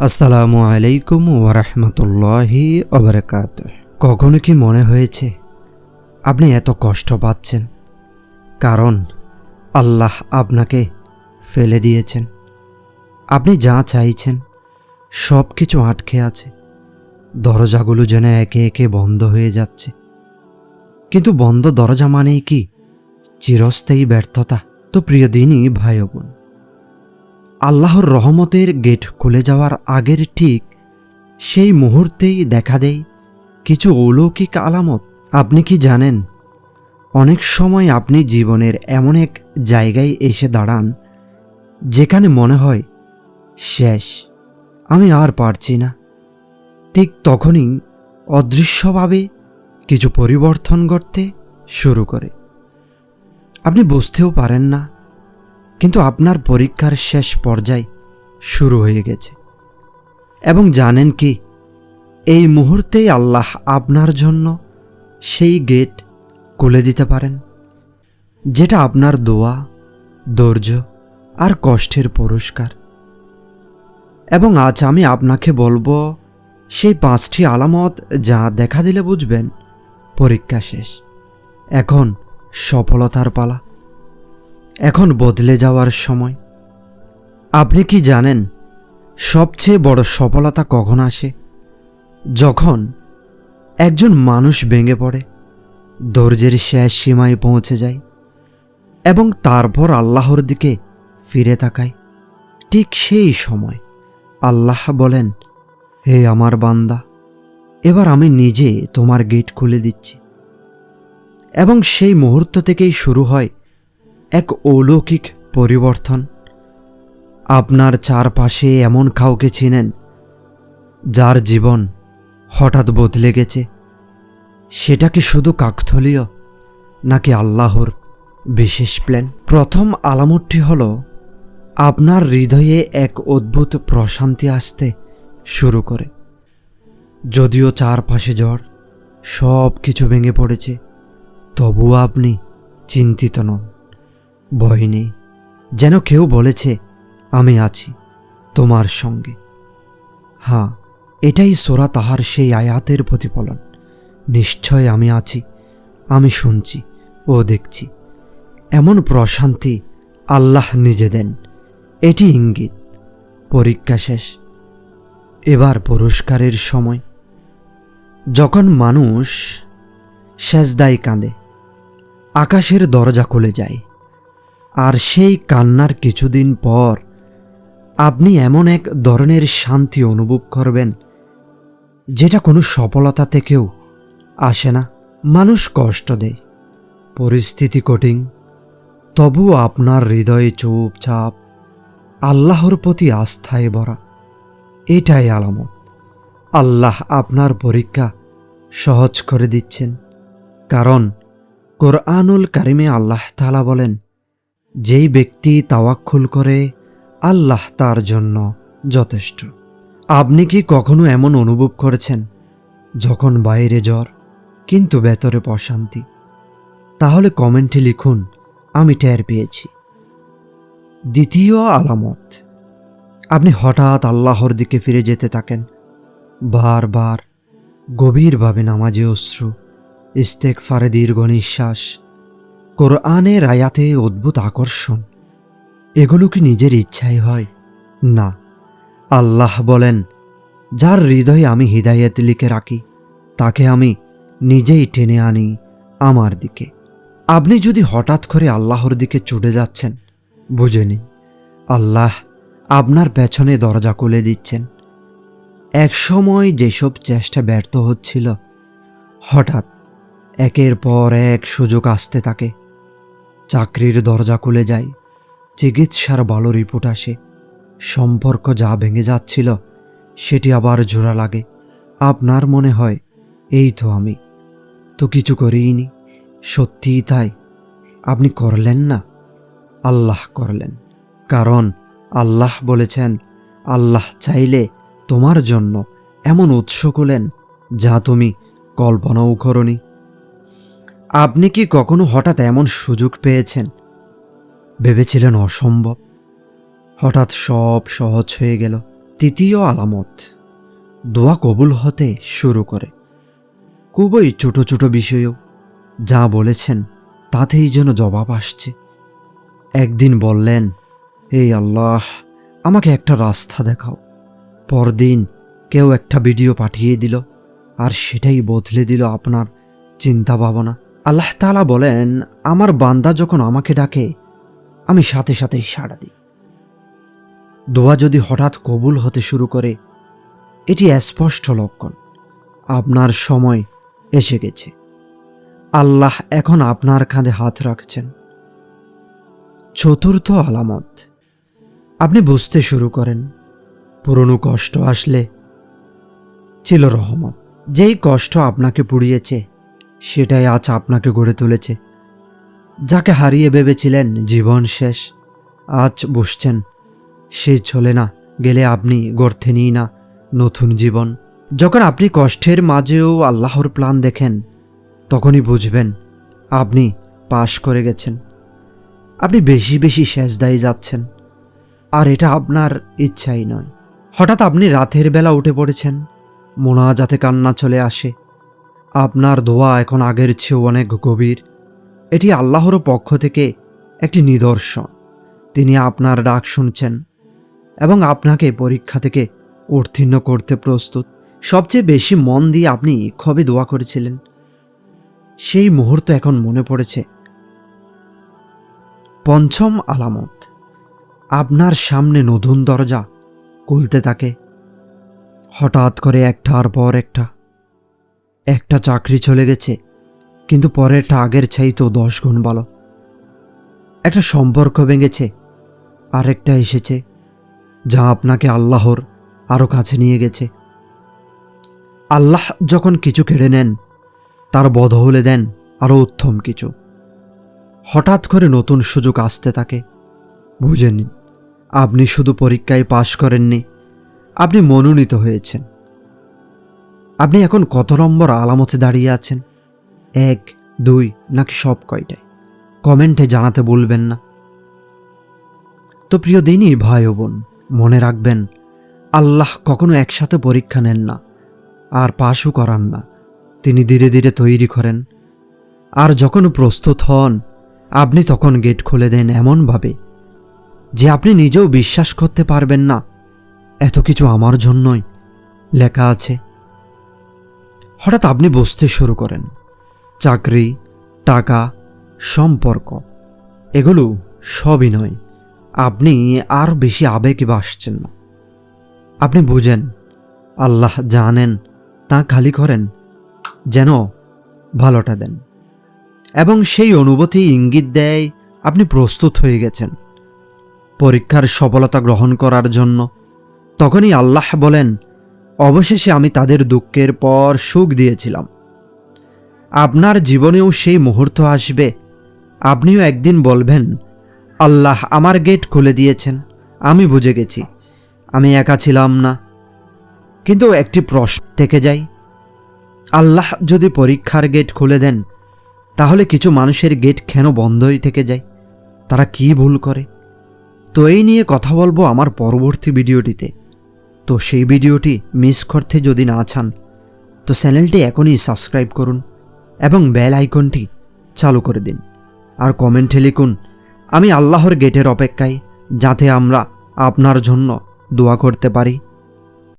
আসসালামু আলাইকুম ওরহমতুল্লাহি অবরকাত কখনো কি মনে হয়েছে আপনি এত কষ্ট পাচ্ছেন? কারণ আল্লাহ আপনাকে ফেলে দিয়েছেন। আপনি যা চাইছেন সব কিছু আটকে আছে। দরজাগুলো যেন একে একে বন্ধ হয়ে যাচ্ছে। কিন্তু বন্ধ দরজা মানেই কি? চিরস্থায়ী ব্যর্থতা। তো প্রিয় দিনই ভাই বোন আল্লাহর রহমতের গেট খুলে যাওয়ার আগের ঠিক সেই মুহূর্তেই দেখা দেয় কিছু অলৌকিক আলামত। আপনি কি জানেন? অনেক সময় আপনি জীবনের এমন এক জায়গায় এসে দাঁড়ান, যেখানে মনে হয়, শেষ, আমি আর পারছি না। ঠিক তখনই অদৃশ্যভাবে কিছু পরিবর্তন করতে শুরু করে। আপনি বুঝতেও পারেন না কিন্তু আপনার পরীক্ষার শেষ পর্যায় শুরু হয়ে গেছে। এবং জানেন কি, এই মুহূর্তেই আল্লাহ আপনার জন্য সেই গেট খুলে দিতে পারেন, যেটা আপনার দোয়া, ধৈর্য আর কষ্টের পুরস্কার। এবং আজ আমি আপনাকে বলব, সেই পাঁচটি আলামত যা দেখা দিলে বুঝবেন পরীক্ষা শেষ। এখন সফলতার পালা। এখন বদলে যাওয়ার সময়। আপনি কি জানেন সবচেয়ে বড় সফলতা কখন আসে? যখন একজন মানুষ ভেঙে পড়ে, ধৈর্যের শেষ সীমায় পৌঁছে যায় এবং তারপর আল্লাহর দিকে ফিরে তাকায়। ঠিক সেই সময় আল্লাহ বলেন, হে আমার বান্দা, এবার আমি নিজে তোমার গেট খুলে দিচ্ছি। এবং সেই মুহূর্ত থেকেই শুরু হয় এক অলৌকিক পরিবর্তন। আপনার চারপাশে এমন কাউকে চিনেন, যার জীবন হঠাৎ বদলে গেছে। সেটা কি শুধু কাকথলীয়, নাকি আল্লাহর বিশেষ প্ল্যান? প্রথম আলামতটি হল, আপনার হৃদয়ে এক অদ্ভুত প্রশান্তি আসতে শুরু করে। যদিও চারপাশে জ্বর সব কিছু ভেঙে পড়েছে, তবুও আপনি চিন্তিত নন। ভয় নেই। যেন কেউ বলেছে, আমি আছি তোমার সঙ্গে। হ্যাঁ এটাই সোরা তাহার সেই আয়াতের প্রতিফলন। নিশ্চয় আমি আছি, আমি শুনছি ও দেখছি। এমন প্রশান্তি আল্লাহ নিজে দেন। এটি ইঙ্গিত। পরীক্ষা শেষ। এবার পুরস্কারের সময়। যখন মানুষ সেজদায় কাঁদে, আকাশের দরজা খুলে যায়। আর সেই কান্নার কিছুদিন পর আপনি এমন এক ধরনের শান্তি অনুভব করবেন, যেটা কোনো সফলতা থেকেও আসে না। মানুষ কষ্ট দেয়, পরিস্থিতি কঠিন, তবুও আপনার হৃদয়ে চুপচাপ আল্লাহর প্রতি আস্থায় ভরা, এটাই আলামত। আল্লাহ আপনার পরীক্ষা সহজ করে দিচ্ছেন, কারণ কোরআনুল কারিমে আল্লাহ তালা বলেন যেই ব্যক্তি তাওয়াক্কুল করে, আল্লাহ তার জন্য যথেষ্ট। আপনি কি কখনো এমন অনুভব করেছেন, যখন বাইরে জ্বর, কিন্তু ভেতরে প্রশান্তি? তাহলে কমেন্টে লিখুন, আমি টের পেয়েছি। দ্বিতীয় আলামত, আপনি হঠাৎ আল্লাহর দিকে ফিরে যেতে থাকেন। বারবার গভীরভাবে নামাজে অশ্রু ইস্তেক ফারে দীর্ঘ নিঃশ্বাস কোরআনের আয়াতে অদ্ভুত আকর্ষণ। এগুলো কি নিজের ইচ্ছাই হয়? না। আল্লাহ বলেন, যার হৃদয়ে আমি হৃদায়ত লিখে রাখি, তাকে আমি নিজেই টেনে আনি আমার দিকে। আপনি যদি হঠাৎ করে আল্লাহর দিকে ছুটে যাচ্ছেন, বুঝে নিন, আল্লাহ আপনার পেছনে দরজা খুলে দিচ্ছেন। এক সময় যেসব চেষ্টা ব্যর্থ হচ্ছিল, হঠাৎ একের পর এক সুযোগ আসতে থাকে। চাকরির দরজা খুলে যায়। চিকিৎসার ভালো রিপোর্ট আসে। সম্পর্ক যা ভেঙে যাচ্ছিল, সেটি আবার জোড়া লাগে। আপনার মনে হয়, এই তো আমি। তো কিছু করিনি সত্যিই তাই। আপনি করলেন না? আল্লাহ করলেন। কারণ আল্লাহ বলেছেন, আল্লাহ চাইলে তোমার জন্য এমন উৎস খুলেন যা তুমি কল্পনাও করনি। আপনি কি কখনো হঠাৎ এমন সুযোগ পেয়েছেন? ভেবেছিলেন অসম্ভব। হঠাৎ সব সহজ হয়ে গেল। তৃতীয় আলামত। দোয়া কবুল হতে শুরু করে। খুবই ছোট ছোট বিষয়েও। যা বলেছেন, তাতেই যেন জবাব আসছে। একদিন বললেন এই আল্লাহ, আমাকে একটা রাস্তা দেখাও। পরদিন কেউ একটা ভিডিও পাঠিয়ে দিল, আর সেটাই বদলে দিল আপনার চিন্তা ভাবনা আল্লাহ তালা বলেন, আমার বান্দা যখন আমাকে ডাকে, আমি সাথে সাথেই সাড়া দিই। দোয়া যদি হঠাৎ কবুল হতে শুরু করে, এটি স্পষ্ট লক্ষণ। আপনার সময় এসে গেছে। আল্লাহ এখন আপনার কাঁধে হাত রাখছেন। চতুর্থ আলামত, আপনি বুঝতে শুরু করেন, পুরনো কষ্ট আসলে ছিল রহমত। যেই কষ্ট আপনাকে পুড়িয়েছে সেটাই আজ আপনাকে গড়ে তুলেছে। যাকে হারিয়ে ভেবেছিলেন জীবন শেষ, আজ বসছেন। সে চলে না, গেলে আপনি গড়তে নিই না নতুন জীবন। যখন আপনি কষ্টের মাঝেও আল্লাহর প্ল্যান দেখেন, তখনই বুঝবেন আপনি পাশ করে গেছেন। আপনি বেশি বেশি সেজদায় যাচ্ছেন। আর এটা আপনার ইচ্ছাই নয়। হঠাৎ আপনি রাতের বেলা উঠে পড়েছেন মোনা যাতে কান্না চলে আসে। আপনার দোয়া এখন আগের চেয়েও অনেক গভীর। এটি আল্লাহর পক্ষ থেকে একটি নিদর্শন। তিনি আপনার ডাক শুনছেন এবং আপনাকে পরীক্ষা থেকে উত্তীর্ণ করতে প্রস্তুত। সবচেয়ে বেশি মন দিয়ে আপনি কবে দোয়া করেছিলেন। সেই মুহূর্ত এখন মনে পড়েছে। পঞ্চম আলামত। আপনার সামনে নতুন দরজা খুলতে থাকে। হঠাৎ করে একটার পর একটা। একটা চাকরি চলে গেছে, কিন্তু পরেরটা আগের চাইতেও দশ গুণ ভালো। একটা সম্পর্ক ভেঙেছে, আরেকটা এসেছে, যা আপনাকে আল্লাহর আরও কাছে নিয়ে গেছে। আল্লাহ যখন কিছু কেড়ে নেন, তার বদহলে দেন আরও উত্তম কিছু। হঠাৎ করে নতুন সুযোগ আসতে থাকে। বুঝে নিন আপনি শুধু পরীক্ষায় পাশ করেননি, আপনি মনোনীত হয়েছেন। আপনি এখন কত নম্বর আলামতে দাঁড়িয়ে আছেন? এক, দুই, নাকি সব কয়টায় কমেন্টে জানাতে বলবেন না। তো প্রিয় দিনই ভাই ও বোন, মনে রাখবেন, আল্লাহ কখনো একসাথে পরীক্ষা নেন না, আর পাশও করান না। তিনি ধীরে ধীরে তৈরি করেন। আর যখন প্রস্তুত হন, আপনি তখন গেট খুলে দেন এমনভাবে, যে আপনি নিজেও বিশ্বাস করতে পারবেন না। এত কিছু আমার জন্যই লেখা আছে। হঠাৎ আপনি বসতে শুরু করেন। চাকরি, টাকা, সম্পর্ক, এগুলো সবই নয়। আপনি আর বেশি আবেগে বাসছেন না। আপনি বুঝেন, আল্লাহ জানেন, তা খালি করেন, যেন ভালোটা দেন। এবং সেই অনুভূতি ইঙ্গিত দেয়, আপনি প্রস্তুত হয়ে গেছেন। পরীক্ষার সফলতা গ্রহণ করার জন্য তখনই আল্লাহ বলেন অবশেষে আমি তাদের দুঃখের পর সুখ দিয়েছিলাম। আপনার জীবনেও সেই মুহূর্ত আসবে। আপনিও একদিন বলবেন, আল্লাহ আমার গেট খুলে দিয়েছেন, আমি বুঝে গেছি, আমি একা ছিলাম না। কিন্তু একটি প্রশ্ন থেকে যাই আল্লাহ যদি পরীক্ষার গেট খুলে দেন, তাহলে কিছু মানুষের গেট কেন বন্ধই থেকে যায়? তারা কি ভুল করে? তো এই নিয়ে কথা বলব আমার পরবর্তী ভিডিওটিতে। তো সেই ভিডিওটি মিস করতে যদি না চান, তো চ্যানেলটি এখনই সাবস্ক্রাইব করুন এবং বেল আইকনটি চালু করে দিন। আর কমেন্টে লিখুন, আমি আল্লাহর গেটের অপেক্ষায় যাতে আমরা আপনার জন্য দোয়া করতে পারি।